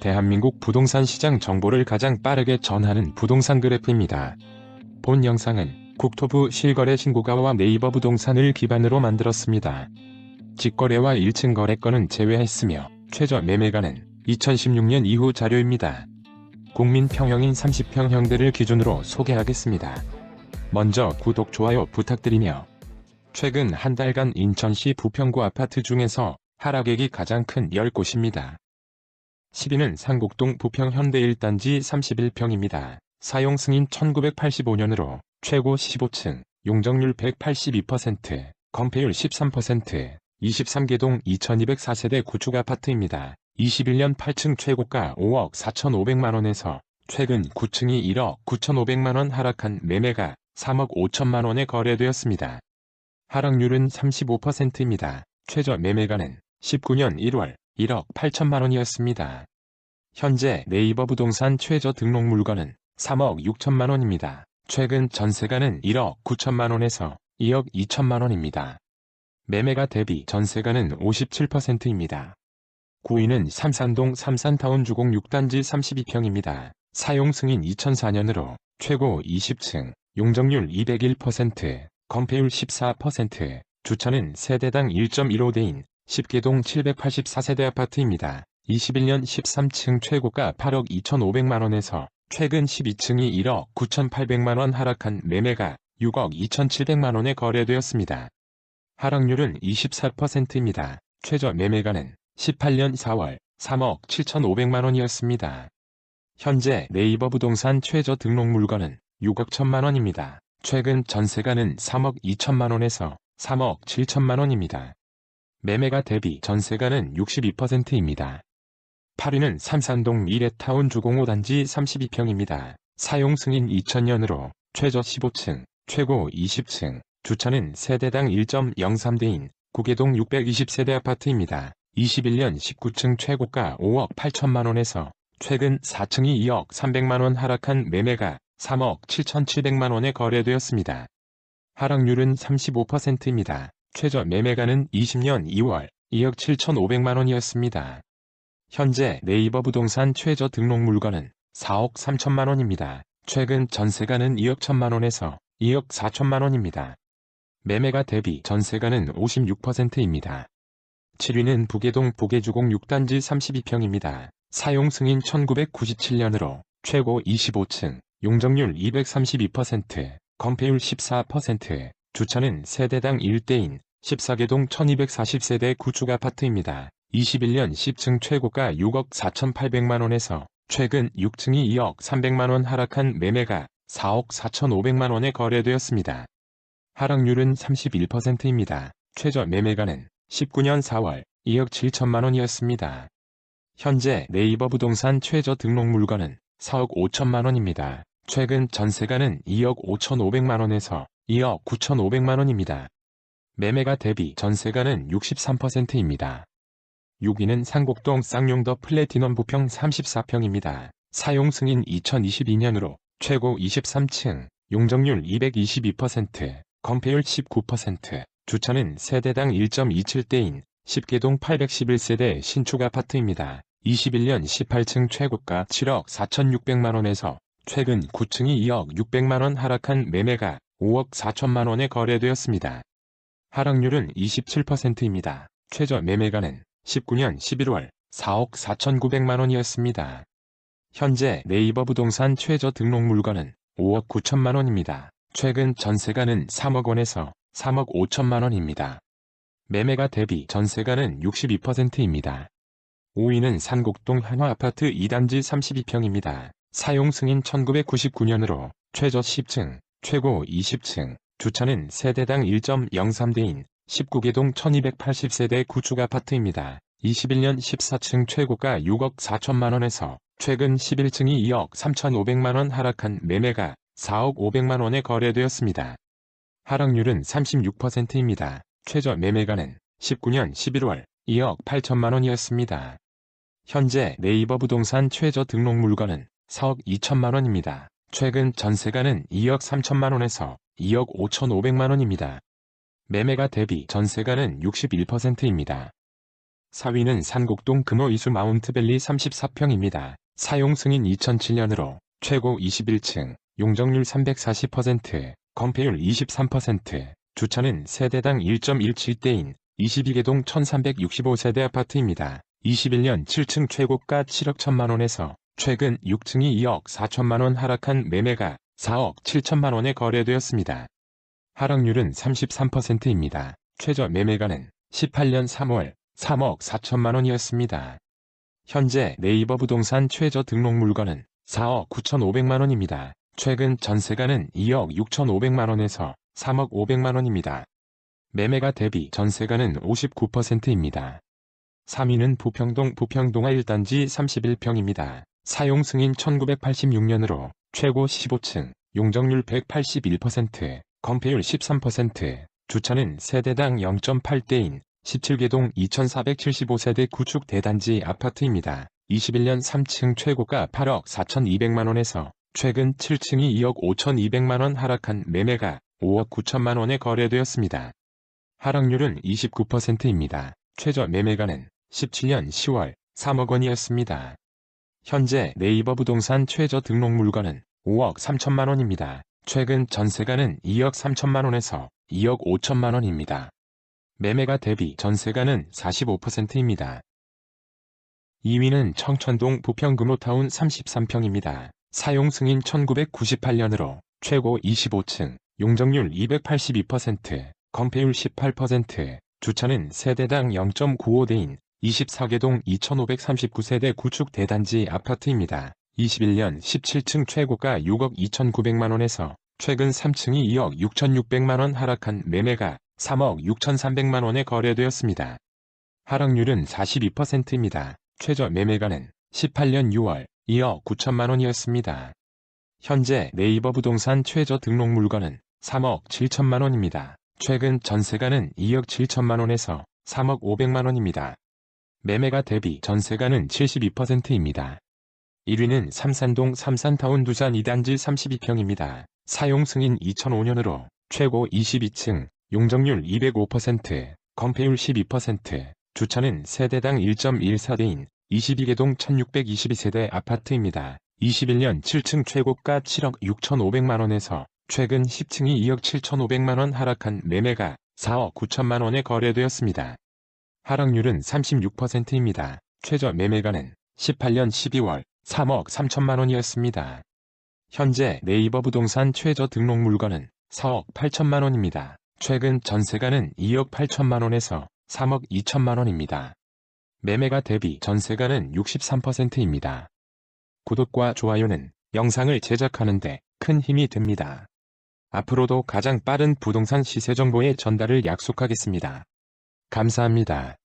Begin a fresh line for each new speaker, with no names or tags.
대한민국 부동산 시장 정보를 가장 빠르게 전하는 부동산 그래프입니다. 본 영상은 국토부 실거래 신고가와 네이버 부동산을 기반으로 만들었습니다. 직거래와 1층 거래건은 제외했으며 최저 매매가는 2016년 이후 자료입니다. 국민 평형인 30평형들을 기준으로 소개하겠습니다. 먼저 구독, 좋아요 부탁드리며 최근 한 달간 인천시 부평구 아파트 중에서 하락액이 가장 큰 10곳입니다. 10위는 상곡동 부평 현대 1단지 31평입니다. 사용 승인 1985년으로 최고 15층, 용적률 182%, 건폐율 13%, 23개동 2204세대 구축 아파트입니다. 21년 8층 최고가 5억 4,500만원에서 최근 9층이 1억 9,500만원 하락한 매매가 3억 5천만원에 거래되었습니다. 하락률은 35%입니다. 최저 매매가는 19년 1월 1억 8천만 원이었습니다. 현재 네이버 부동산 최저 등록 물건은 3억 6천만 원입니다. 최근 전세가는 1억 9천만 원에서 2억 2천만 원입니다. 매매가 대비 전세가는 57%입니다. 9위는 삼산동 삼산타운 주공 6단지 32평입니다. 사용 승인 2004년으로 최고 20층, 용적률 201%, 건폐율 14%, 주차는 세대당 1.15대인 10개동 784세대 아파트입니다. 21년 13층 최고가 8억 2,500만원에서 최근 12층이 1억 9,800만원 하락한 매매가 6억 2,700만원에 거래되었습니다. 하락률은 24%입니다. 최저 매매가는 18년 4월 3억 7,500만원이었습니다. 현재 네이버 부동산 최저 등록 물건은 6억 1천만원입니다. 최근 전세가는 3억 2천만원에서 3억 7천만원입니다. 매매가 대비 전세가는 62%입니다. 8위는 삼산동 미래타운 주공 5단지 32평입니다. 사용 승인 2000년으로 최저 15층, 최고 20층, 주차는 세대당 1.03대인 9개동 620세대 아파트입니다. 21년 19층 최고가 5억 8천만원에서 최근 4층이 2억 300만원 하락한 매매가 3억 7,700만원에 거래되었습니다. 하락률은 35%입니다. 최저 매매가는 20년 2월 2억 7,500만원이었습니다. 현재 네이버 부동산 최저 등록 물건은 4억 3천만원입니다. 최근 전세가는 2억 1천만원에서 2억 4천만원입니다. 매매가 대비 전세가는 56%입니다. 7위는 부계동 부계주공 6단지 32평입니다. 사용 승인 1997년으로 최고 25층, 용적률 232%, 건폐율 14%, 주차는 세대당 1대인 14개동 1240세대 구축 아파트입니다. 21년 10층 최고가 6억 4,800만원에서 최근 6층이 2억 300만원 하락한 매매가 4억 4,500만원에 거래되었습니다. 하락률은 31%입니다. 최저 매매가는 19년 4월 2억 7천만원이었습니다. 현재 네이버 부동산 최저 등록 물건은 4억 5천만원입니다. 최근 전세가는 2억 5천5백만원에서 2억 9천5백만원입니다. 매매가 대비 전세가는 63%입니다. 6위는 상곡동 쌍용더 플래티넘 부평 34평입니다. 사용 승인 2022년으로 최고 23층, 용적률 222%, 건폐율 19%, 주차는 세대당 1.27대인 10개동 811세대 신축 아파트입니다. 21년 18층 최고가 7억 4,600만원에서 최근 9층이 2억 600만원 하락한 매매가 5억 4천만원에 거래되었습니다. 하락률은 27%입니다. 최저 매매가는 19년 11월 4억 4,900만 원이었습니다. 현재 네이버 부동산 최저 등록 물건은 5억 9천만 원입니다. 최근 전세가는 3억 원에서 3억 5천만 원입니다. 매매가 대비 전세가는 62%입니다. 5위는 산곡동 한화아파트 2단지 32평입니다. 사용 승인 1999년으로 최저 10층, 최고 20층, 주차는 세대당 1.03대인 19개동 1280세대 구축 아파트입니다. 21년 14층 최고가 6억 4천만원에서 최근 11층이 2억 3,500만원 하락한 매매가 4억 500만원에 거래되었습니다. 하락률은 36%입니다. 최저 매매가는 19년 11월 2억 8천만원이었습니다. 현재 네이버 부동산 최저 등록 물건은 4억 2천만원입니다. 최근 전세가는 2억 3천만원에서 2억 5천5백만원입니다. 매매가 대비 전세가는 61%입니다. 4위는 산곡동 금호 이수 마운트밸리 34평입니다. 사용 승인 2007년으로 최고 21층, 용적률 340%, 건폐율 23%, 주차는 세대당 1.17대인 22개동 1365세대 아파트입니다. 21년 7층 최고가 7억 1천만원에서 최근 6층이 2억 4천만원 하락한 매매가 4억 7천만 원에 거래되었습니다. 하락률은 33%입니다. 최저 매매가는 18년 3월 3억 4천만 원이었습니다. 현재 네이버 부동산 최저 등록 물건은 4억 9천5백만원입니다. 최근 전세가는 2억 6천5백만원에서 3억 5백만원입니다. 매매가 대비 전세가는 59%입니다. 3위는 부평동 부평동아 1단지 31평입니다. 사용 승인 1986년으로 최고 15층, 용적률 181%, 건폐율 13%, 주차는 세대당 0.8대인 17개동 2475세대 구축 대단지 아파트입니다. 21년 3층 최고가 8억 4,200만원에서 최근 7층이 2억 5,200만원 하락한 매매가 5억 9천만원에 거래되었습니다. 하락률은 29%입니다. 최저 매매가는 17년 10월 3억 원이었습니다. 현재 네이버 부동산 최저 등록 물건은 5억 3천만 원입니다. 최근 전세가는 2억 3천만 원에서 2억 5천만 원입니다. 매매가 대비 전세가는 45%입니다. 2위는 청천동 부평금호타운 33평입니다. 사용 승인 1998년으로 최고 25층, 용적률 282%, 건폐율 18%, 주차는 세대당 0.95대인 24개동 2539세대 구축 대단지 아파트입니다. 21년 17층 최고가 6억 2,900만원에서 최근 3층이 2억 6,600만원 하락한 매매가 3억 6,300만원에 거래되었습니다. 하락률은 42%입니다. 최저 매매가는 18년 6월 2억 9천만원이었습니다. 현재 네이버 부동산 최저 등록 물건은 3억 7천만원입니다. 최근 전세가는 2억 7천만원에서 3억 5백만원입니다. 매매가 대비 전세가는 72%입니다. 1위는 삼산동 삼산타운 두산 2단지 32평입니다. 사용 승인 2005년으로 최고 22층, 용적률 205%, 건폐율 12%, 주차는 세대당 1.14대인 22개동 1622세대 아파트입니다. 21년 7층 최고가 7억 6천5백만원에서 최근 10층이 2억 7천5백만원 하락한 매매가 4억 9천만원에 거래되었습니다. 하락률은 36%입니다. 최저 매매가는 18년 12월 3억 3천만 원이었습니다. 현재 네이버 부동산 최저 등록 물건은 4억 8천만 원입니다. 최근 전세가는 2억 8천만 원에서 3억 2천만 원입니다. 매매가 대비 전세가는 63%입니다. 구독과 좋아요는 영상을 제작하는데 큰 힘이 됩니다. 앞으로도 가장 빠른 부동산 시세 정보의 전달을 약속하겠습니다. 감사합니다.